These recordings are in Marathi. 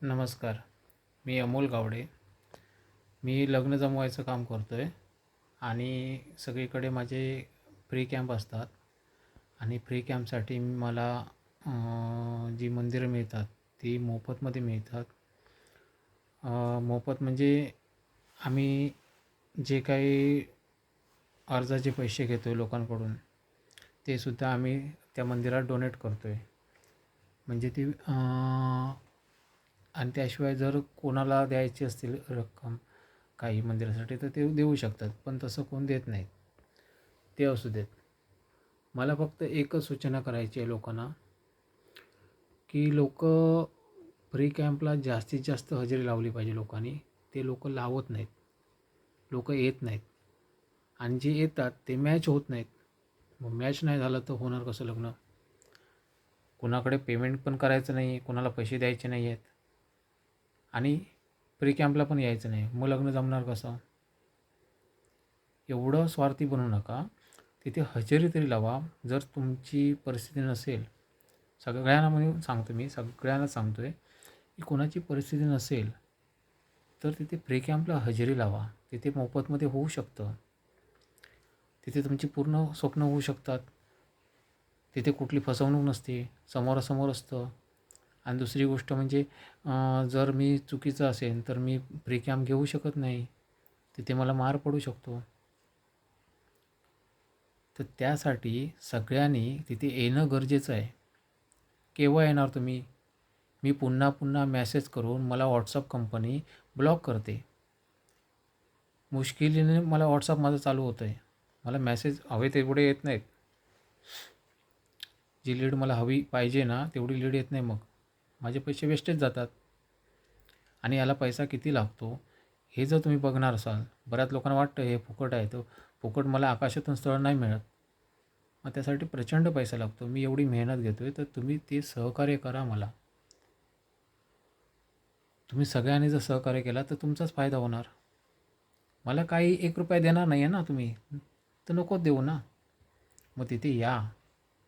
नमस्कार. मी अमोल गावडे. मी लग्न जमवायचं काम करतो आहे आणि सगळीकडे माझे फ्री कॅम्प असतात आणि फ्री कॅम्पसाठी मला जी मंदिरं मिळतात ती मोफतमध्ये मिळतात. मोफत म्हणजे आम्ही जे काही अर्जाचे पैसे घेतो आहे लोकांकडून ते सुद्धा आम्ही त्या मंदिरात डोनेट करतो आहे म्हणजे ती आणि त्याशिवाय जर कोणाला द्यायची असतील रक्कम काही मंदिरासाठी तर ते देऊ शकतात. पण तसं कोण देत नाहीत. ते असू देत. मला फक्त एकच सूचना करायची आहे लोकांना की लोक फ्री कॅम्पला जास्तीत जास्त हजेरी लावली पाहिजे लोकांनी. ते लोक लावत नाहीत. लोक येत नाहीत. आणि जे येतात ते मॅच होत नाहीत. मग मॅच नाही झालं तर होणार कसं लग्न? कुणाकडे पेमेंट पण करायचं नाही आहे कुणाला पैसे द्यायचे नाही आहेत आणि प्री कॅम्पला पण यायचं नाही. मग लग्न जमणार कसं? एवढं स्वार्थी बनू नका. तिथे हजेरी तरी लावा. जर तुमची परिस्थिती नसेल सगळ्यांना म्हणून सांगतो मी सगळ्यांना सांगतो आहे की कोणाची परिस्थिती नसेल तर तिथे प्री कॅम्पला हजेरी लावा. तिथे मोफतमध्ये होऊ शकतं. तिथे तुमची पूर्ण स्वप्न होऊ शकतात. तिथे कुठली फसवणूक नसते. समोरासमोर असतं. आणि दुसरी गोष्ट म्हणजे जर मी चुकीचं असेल तर मी फ्री कॅम्प घेऊ शकत नाही. तिथे मला मार पडू शकतो. तर त्यासाठी सगळ्यांनी तिथे येणं गरजेचं आहे. केव्हा येणार तुम्ही? मी पुन्हा पुन्हा मॅसेज करून मला व्हॉट्सअप कंपनी ब्लॉक करते. मुश्किलीने मला व्हॉट्सअप माझं चालू होतं आहे मला मॅसेज हवे तेवढे येत नाहीत. जी लीड मला हवी पाहिजे ना तेवढी लीड येत नाही मग. माझे पैसे वेस्टेज जातात. आणि याला पैसा किती लागतो हे जर तुम्ही बघणार असाल बऱ्याच लोकांना वाटतं हे फुकट आहे. तर फुकट मला आकाशातून स्थळ नाही मिळत. मग त्यासाठी प्रचंड पैसा लागतो. मी एवढी मेहनत घेतो आहे तर तुम्ही ते सहकार्य करा मला. तुम्ही सगळ्यांनी जर सहकार्य केला तर तुमचाच फायदा होणार. मला काही एक रुपया देणार नाही आहे ना तुम्ही? तर नकोच देऊ ना. मग तिथे या.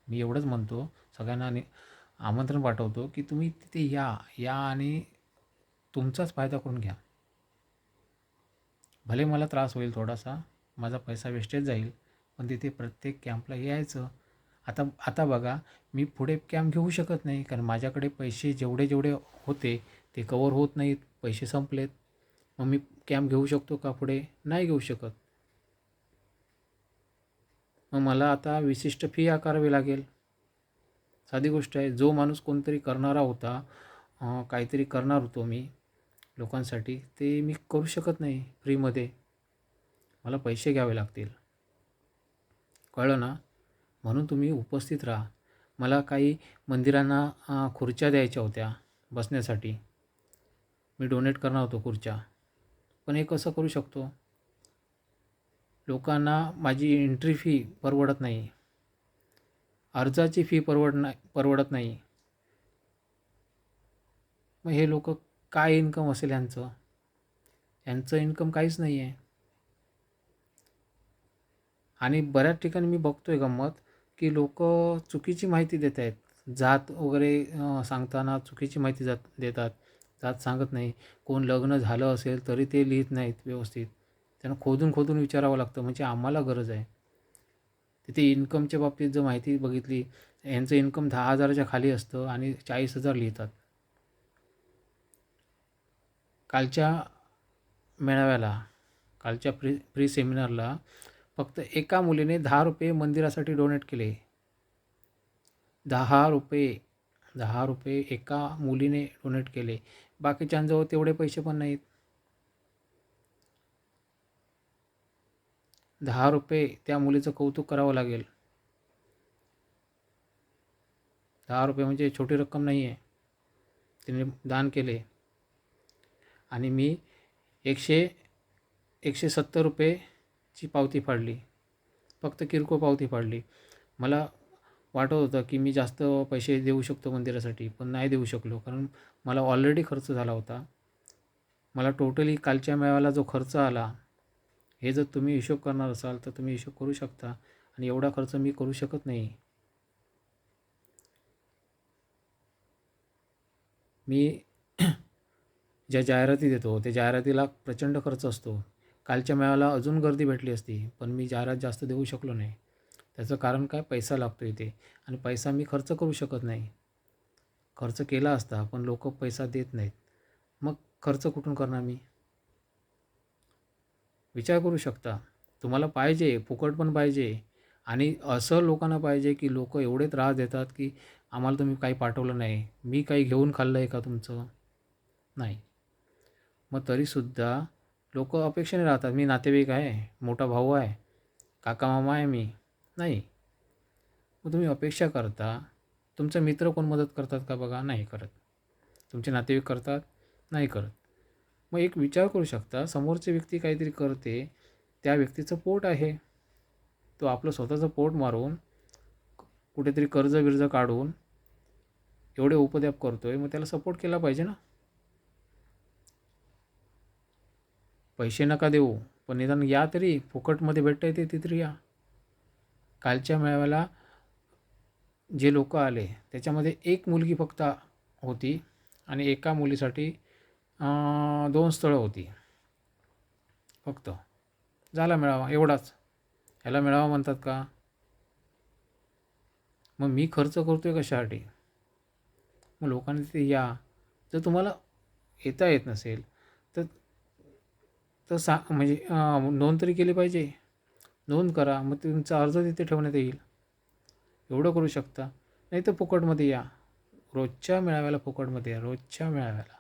मी एवढंच म्हणतो. सगळ्यांना आणि आमंत्रण पाठवतो की तुम्ही तिथे या या आणि तुमचाच फायदा करून घ्या. भले मला त्रास होईल थोडासा माझा पैसा वेस्टेज जाईल पण तिथे प्रत्येक कॅम्पला यायचं. आता आता बघा मी पुढे कॅम्प घेऊ शकत नाही कारण माझ्याकडे पैसे जेवढे जेवढे होते ते कवर होत नाहीत पैसे संपलेत. मग मी कॅम्प घेऊ शकतो का पुढे? नाही घेऊ शकत. मग मला आता विशिष्ट फी आकारावी लागेल. साधी गोष्ट आहे जो माणूस कोणतरी करणारा होता काहीतरी करणार होतो मी लोकांसाठी ते मी करू शकत नाही फ्रीमध्ये. मला पैसे घ्यावे लागतील. कळलं ना? म्हणून तुम्ही उपस्थित राहा. मला काही मंदिरांना खुर्च्या द्यायच्या होत्या बसण्यासाठी. मी डोनेट करणार होतो खुर्च्या. पण हे कसं करू शकतो? लोकांना माझी एंट्री फी परवडत नाही. अर्जाची फी परवड नाही परवडत नाही. मग हे लोक काय इन्कम असेल यांचं यांचं इन्कम काहीच नाही आहे आणि बऱ्याच ठिकाणी मी बघतो आहे गंमत की लोक चुकीची माहिती देत आहेत. जात वगैरे सांगताना चुकीची माहिती जात देतात. जात सांगत नाही. कोण लग्न झालं असेल तरी ते लिहित नाहीत व्यवस्थित. त्यांना खोदून खोदून विचारावं लागतं. म्हणजे आम्हाला गरज आहे. तिथे इन्कमच्या बाबतीत जर माहिती बघितली यांचं इन्कम दहा हजाराच्या खाली असतं आणि चाळीस हजार लिहितात. कालच्या मेळाव्याला कालच्या प्री प्री सेमिनारला फक्त एका मुलीने दहा रुपये मंदिरासाठी डोनेट केले. दहा रुपये दहा रुपये एका मुलीने डोनेट केले. बाकीच्यांजवळ तेवढे पैसे पण नाहीत. दहा रुपये त्या मुलीचं कौतुक करावं लागेल. दहा रुपये म्हणजे छोटी रक्कम नाही आहे तिने दान केले. आणि मी एकशे एकशे सत्तर रुपयेची पावती फाडली. फक्त किरकोळ पावती फाडली. मला वाटत होतं की मी जास्त पैसे देऊ शकतो मंदिरासाठी पण नाही देऊ शकलो. कारण मला ऑलरेडी खर्च झाला होता. मला टोटली कालच्या मेळाव्याला जो खर्च आला हे जर तुम्ही हिशोब करणार असाल तर तुम्ही हिशोब करू शकता. आणि एवढा खर्च मी करू शकत नाही. मी ज्या जाहिराती देतो त्या जाहिरातीला प्रचंड खर्च असतो. कालच्या मेळाव्याला अजून गर्दी भेटली असती पण मी जाहिरात जास्त देऊ शकलो नाही. त्याचं कारण काय? पैसा लागतो इथे. आणि पैसा मी खर्च करू शकत नाही. खर्च केला असता पण लोक पैसा देत नाहीत. मग खर्च कुठून करणार मी? विचार करू शकता. तुम्हाला पाहिजे फुकट पण पाहिजे आणि असं लोकांना पाहिजे की लोक एवढे त्रास देतात की आम्हाला तुम्ही काही पाठवलं नाही. मी काही घेऊन खाल्लं आहे का तुमचं? नाही. मग तरीसुद्धा लोक अपेक्षेने राहतात. मी नातेवाईक आहे मोठा भाऊ आहे काका मामा आहे मी. नाही. मग तुम्ही अपेक्षा करता तुमचा मित्र कोण मदत करतात का बघा? नाही करत. तुमचे नातेवाईक करतात? नाही करत. मग एक विचार करू शकता समोरची व्यक्ती काहीतरी करते त्या व्यक्तीचं पोट आहे. तो आपलं स्वतःचं पोट मारून कुठेतरी कर्ज बिर्ज काढून एवढे उपद्याप करतोय मग त्याला सपोर्ट केला पाहिजे ना? पैसे नका देऊ पण निदान या तरी फुकटमध्ये भेटता येते ते या. कालच्या मेळाव्याला जे लोक आले त्याच्यामध्ये एक मुलगी फक्त होती आणि एका मुलीसाठी दोन स्थळं होती. फक्त. झाला मेळावा एवढाच. ह्याला मेळावा म्हणतात का? मग मी खर्च करतो आहे कशासाठी मग लोकांनी तिथे या. जर तुम्हाला येता येत नसेल तर तर सा म्हणजे नोंद तरी केली पाहिजे. नोंद करा मग तुमचा अर्ज तिथे ठेवण्यात येईल. एवढं करू शकता. नाही तर फुकटमध्ये या. रोजच्या मेळाव्याला फुकटमध्ये या रोजच्या मेळाव्याला.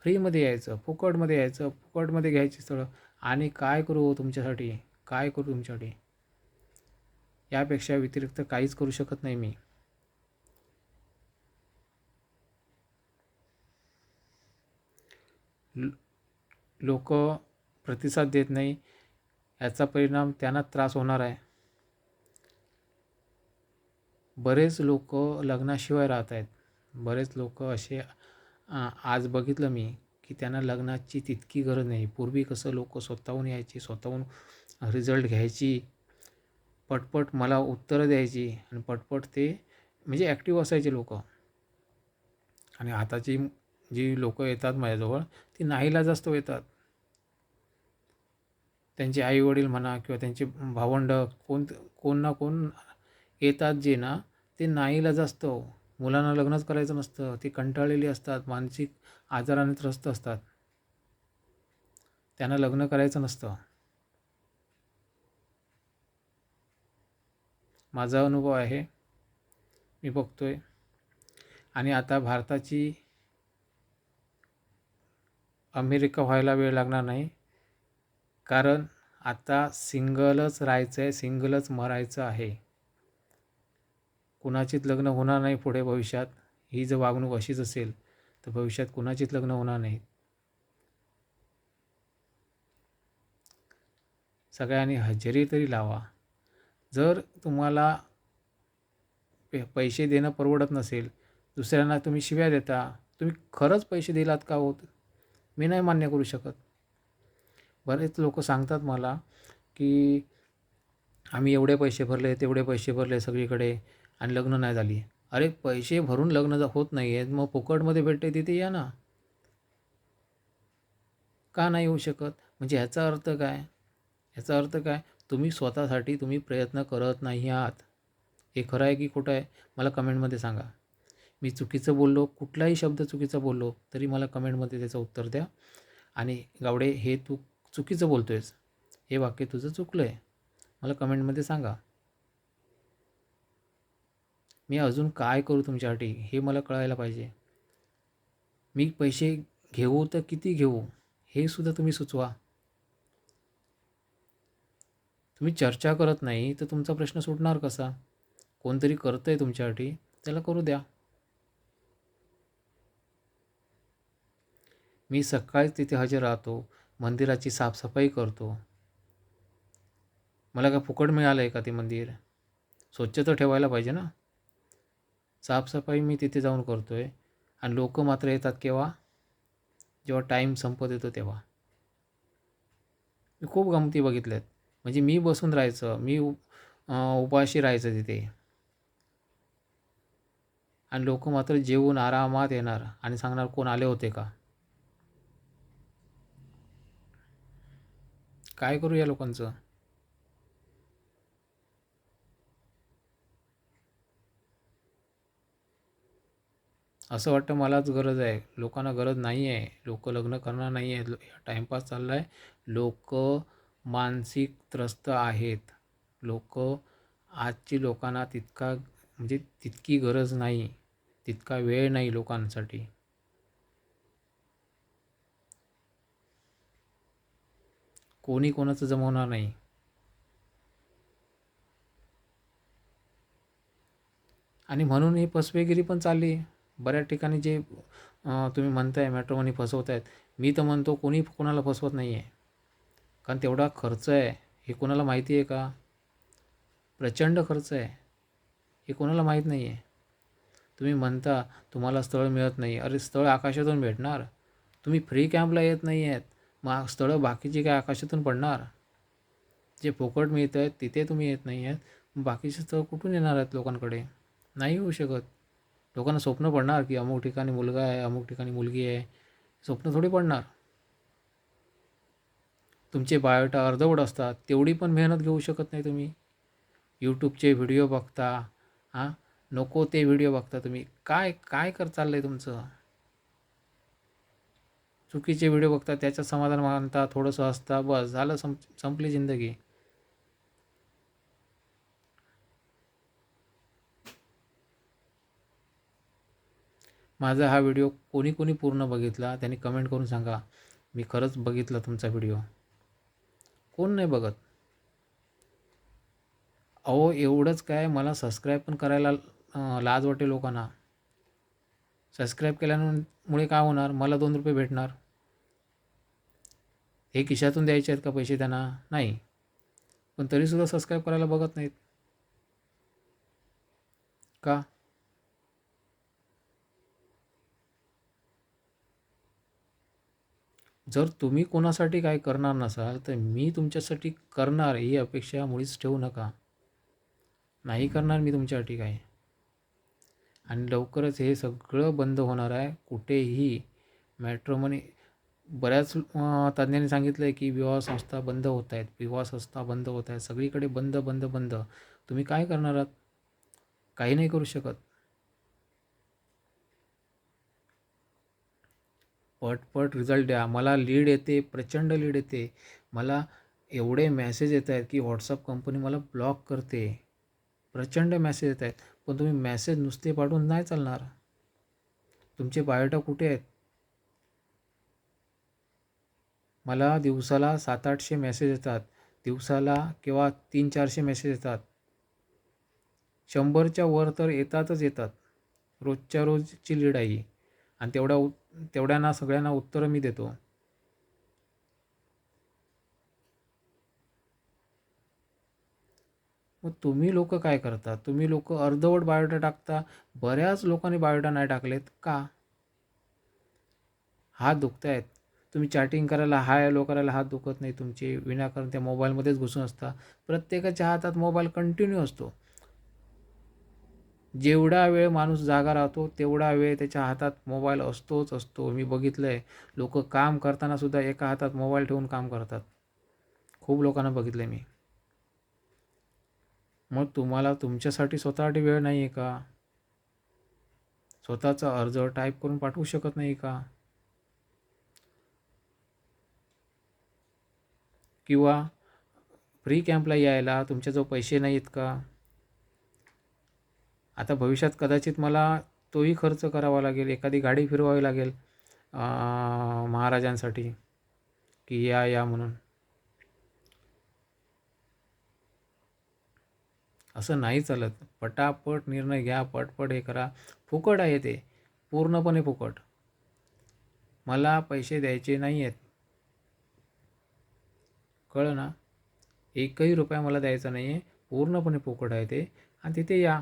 फ्रीमध्ये यायचं फुकटमध्ये यायचं फुकटमध्ये घ्यायची स्थळं. आणि काय करू तुमच्यासाठी? काय करू तुमच्यासाठी? यापेक्षा व्यतिरिक्त काहीच करू शकत नाही मी. लोक प्रतिसाद देत नाही. याचा परिणाम त्यांना त्रास होणार आहे. बरेच लोक लग्नाशिवाय राहत आहेत. बरेच लोक असे आज बघितलं मी की त्यांना लग्नाची तितकी गरज नाही. पूर्वी कसं लोक स्वतःहून यायची स्वतःहून रिझल्ट घ्यायची. पटपट मला उत्तरं द्यायची आणि पटपट ते म्हणजे ॲक्टिव्ह असायचे लोक. आणि आताची जी लोक येतात माझ्याजवळ ती नाहीला जास्त येतात. त्यांचे आईवडील म्हणा किंवा त्यांचे भावंड कोण कोण ना कोण येतात जे ना ते नाहीला जास्त. मुलांना लग्नच करायचं नसतं. ती कंटाळलेली असतात मानसिक आजाराने त्रस्त असतात. त्यांना लग्न करायचं नसतं. माझा अनुभव आहे मी बघतो आहे आणि आता भारताची अमेरिका व्हायला वेळ लागणार नाही. कारण आता सिंगलच राहायचं आहे सिंगलच मरायचं आहे. कुणाचीच लग्न होणार नाही पुढे भविष्यात. ही जर वागणूक अशीच असेल तर भविष्यात कुणाचीच लग्न होणार नाही. सगळ्यांनी हजेरी तरी लावा. जर तुम्हाला पे पैसे देणं परवडत नसेल दुसऱ्यांना तुम्ही शिव्या देता तुम्ही खरंच पैसे दिलात का होत? मी नाही मान्य करू शकत. बरेच लोक सांगतात मला की आम्ही एवढे पैसे भरले तेवढे पैसे भरले सगळीकडे. आणि लग्न नाही झाली. अरे पैसे भरून लग्न होत नाही आहेत मग फुकटमध्ये भेटते तिथे या ना. का नाही येऊ शकत? म्हणजे ह्याचा अर्थ काय? ह्याचा अर्थ काय? तुम्ही स्वतःसाठी तुम्ही प्रयत्न करत नाही आहात. हे खरं आहे की खोटं आहे? मला कमेंटमध्ये सांगा. मी चुकीचं बोललो कुठलाही शब्द चुकीचा बोललो तरी मला कमेंटमध्ये त्याचं उत्तर द्या. आणि गावडे हे तू चुकीचं बोलतो आहेस हे वाक्य तुझं चुकलं आहे मला कमेंटमध्ये सांगा. मी अजून काय करू तुमच्यासाठी हे मला कळायला पाहिजे. मी पैसे घेऊ तर किती घेऊ? हे सुद्धा तुम्ही सुचवा. तुम्ही चर्चा करत नाही तर तुमचा प्रश्न सुटणार कसा? कोणतरी करतं आहे तुमच्यासाठी त्याला करू द्या. मी सकाळीच तिथे हजर राहतो मंदिराची साफसफाई करतो. मला काय फुकट मिळालं आहे का ते मंदिर? स्वच्छ तर ठेवायला पाहिजे ना? साफसफाई मी तिथे जाऊन करतो आहे आणि लोक मात्र येतात केव्हा? जेव्हा टाईम संपत येतो तेव्हा. मी खूप गमती बघितल्यात. म्हणजे मी बसून राहायचं मी उपाशी राहायचं तिथे. आणि लोक मात्र जेवून आरामात येणार आणि सांगणार कोण आले होते का? काय करू या लोकांचं? असं वाटतं मलाच गरज आहे. लोकांना गरज नाही आहे. लोक लग्न करणार नाही आहेत. टाईमपास चालला आहे लोक मानसिक त्रस्त आहेत. लोक आजची लोकांना तितका म्हणजे तितकी गरज नाही. तितका वेळ नाही लोकांसाठी. कोणी कोणाचं जमवणार नाही. आणि म्हणून ही फसवेगिरी पण चालली बऱ्याच ठिकाणी जे तुम्ही म्हणताय मॅट्रोमनी फसवत आहेत मी तर म्हणतो कोणी कोणाला फसवत नाही आहे कारण तेवढा खर्च आहे हे कोणाला माहिती आहे का? प्रचंड खर्च आहे हे कोणाला माहीत नाही आहे तुम्ही म्हणता तुम्हाला स्थळ मिळत नाही अरे स्थळ आकाशातून भेटणार. तुम्ही फ्री कॅम्पला येत नाही आहेत मग स्थळं बाकीची काय आकाशातून पडणार? जे फुकट मिळत आहेत तिथे तुम्ही येत नाही आहेत बाकीचे स्थळ कुठून येणार आहेत लोकांकडे? नाही होऊ शकत. लोकांना स्वप्न पडणार की अमुक ठिकाणी मुलगा आहे अमुक ठिकाणी मुलगी आहे. स्वप्न थोडी पडणार. तुमचे बायोटा अर्धवट असतात तेवढी पण मेहनत घेऊ शकत नाही तुम्ही. यूट्यूबचे व्हिडिओ बघता हां? नको ते व्हिडिओ बघता तुम्ही. काय काय कर चाललं आहे तुमचं? चुकीचे व्हिडिओ बघता त्याच्यात समाधान मानता थोडंसं हसता बस झालं संप संपली जिंदगी. माझा हा व्हिडिओ कोणी कोणी पूर्ण बघितला त्यांनी कमेंट करून सांगा मी खरंच बघितला तुमचा व्हिडिओ. कोण नाही बघत. अहो एवढंच काय मला सबस्क्राईब पण करायला लाज वाटते लोकांना. सबस्क्राईब केल्यामुळे काय होणार? मला दोन रुपये भेटणार. हे खिशातून द्यायचे आहेत का पैसे त्यांना? नाही. पण तरीसुद्धा सबस्क्राईब करायला बघत नाहीत. का? जर तुम्ही कोणासाठी काय करणार नसाल तर मी तुमच्यासाठी करणार ही अपेक्षा मुळीच ठेवू नका. नाही करणार मी तुमच्यासाठी काय आणि लवकरच हे सगळं बंद होणार आहे. कुठेही मॅट्रोमनी बऱ्याच तज्ज्ञांनी सांगितलं आहे की विवाह संस्था बंद होत आहेत. विवाह संस्था बंद होत आहेत. सगळीकडे बंद बंद बंद. तुम्ही काय करणार आहात? काही नाही करू शकत. पटपट रिझल्ट द्या. मला लीड येते प्रचंड लीड येते. मला एवढे मॅसेज येत आहेत की व्हॉट्सअप कंपनी मला ब्लॉक करते. प्रचंड मॅसेज येत आहेत. पण तुम्ही मॅसेज नुसते पाठवून नाही चालणार. तुमचे बायोटा कुठे आहेत? मला दिवसाला सात आठशे मेसेज येतात. दिवसाला किंवा तीन चारशे मेसेज येतात. शंभरच्या वर तर येतातच येतात. रोजच्या रोजची लीड आहे आणि तेवढ्या उ तेवढ्यांना सगळ्यांना उत्तरं मी देतो. मग तुम्ही लोक काय करता? तुम्ही लोक अर्धवट बायोडा टाकता? बऱ्याच लोकांनी बायोडा नाही टाकलेत का? हात दुखत आहेत तुम्ही चॅटिंग करायला हाय लो करायला हात दुखत नाही. तुमचे विनाकारण त्या मोबाईलमध्येच घुसून असता. प्रत्येकाच्या हातात मोबाईल कंटिन्यू असतो. जेवढा वेळ माणूस जागा राहतो तेवढा वेळ त्याच्या हातात मोबाईल असतोच असतो. मी बघितलं आहे लोक काम करताना सुद्धा एका हातात मोबाईल ठेवून काम करतात. खूप लोकांना बघितलं आहे मी. मग तुम्हाला तुमच्यासाठी स्वतःसाठी वेळ नाही आहे का? स्वतःचा अर्ज टाईप करून पाठवू शकत नाही का? किंवा फ्री कॅम्पला यायला तुमच्याजवळ पैसे नाही आहेत का? आता भविष्यात कदाचित मला तोही खर्च करावा लागेल एखादी गाडी फिरवावी लागेल महाराजांसाठी की या या म्हणून. असं नाही चालत. पटापट निर्णय घ्या पटपट हे करा. फुकट आहे ते. पूर्णपणे फुकट. मला पैसे द्यायचे नाही आहेत कळलं ना? एकही रुपया मला द्यायचा नाही आहे पूर्णपणे फुकट आहे ते. आणि तिथे या.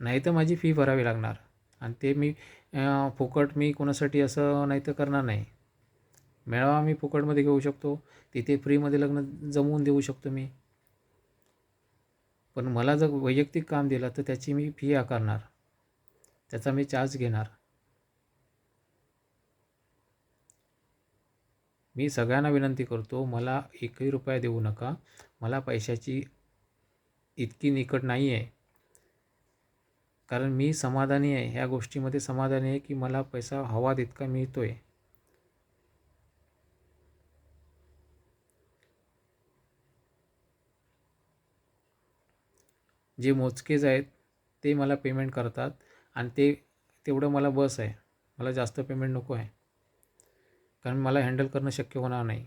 नाही तर माझी फी भरावी लागणार. आणि ते मी फुकट मी कोणासाठी असं नाही तर करणार नाही. मेळावा मी फुकटमध्ये घेऊ शकतो. तिथे फ्रीमध्ये लग्न जमवून देऊ शकतो मी. पण मला जर वैयक्तिक काम दिलं तर त्याची मी फी आकारणार. त्याचा मी चार्ज घेणार. मी सगळ्यांना विनंती करतो मला एकही रुपया देऊ नका. मला पैशाची इतकी निकट नाही आहे कारण मी समाधानी आहे. ह्या गोष्टीमध्ये समाधानी आहे की मला पैसा हवा तितका मिळतो आहे जे मोजकेच आहेत ते मला पेमेंट करतात आणि ते तेवढं मला बस आहे. मला जास्त पेमेंट नको आहे. कारण मला हँडल करणं शक्य होणार नाही.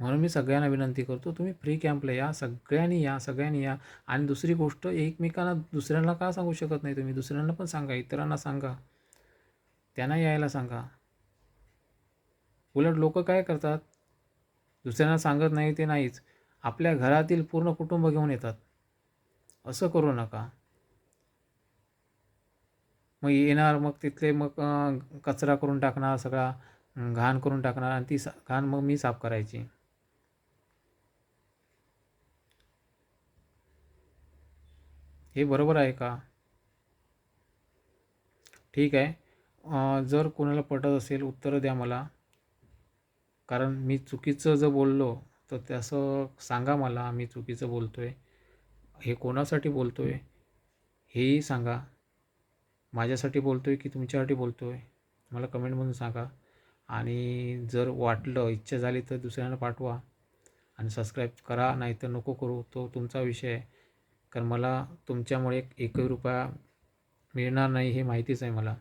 म्हणून मी सगळ्यांना विनंती करतो तुम्ही फ्री कॅम्पला या सगळ्यांनी या सगळ्यांनी या. आणि दुसरी गोष्ट एकमेकांना दुसऱ्यांना का सांगू शकत नाही तुम्ही? दुसऱ्यांना पण सांगा इतरांना सांगा. त्यांना यायला सांगा. उलट लोक काय करतात? दुसऱ्यांना सांगत नाही ते नाहीच. आपल्या घरातील पूर्ण कुटुंब घेऊन येतात. असं करू नका. मग येणार मग तिथले मग कचरा करून टाकणार सगळा घाण करून टाकणार आणि ती सा घाण मग मी साफ करायची. हे बरोबर आहे का? ठीक आहे. जर कोणाला पटत असेल उत्तरं द्या मला. कारण मी चुकीचं जर बोललो तर त्याचं सांगा मला मी चुकीचं बोलतो आहे हे कोणासाठी बोलतो आहे हेही सांगा. माझ्यासाठी बोलतो आहे की तुमच्यासाठी बोलतो आहे मला कमेंटमधून सांगा. आणि जर वाटलं इच्छा झाली तर दुसऱ्यांना पाठवा. आणि सबस्क्राईब करा नाही तर नको करू. तो तुमचा विषय आहे. कारण मला तुमच्यामुळे एकही रुपया मिळणार नाही हे माहितीच आहे मला.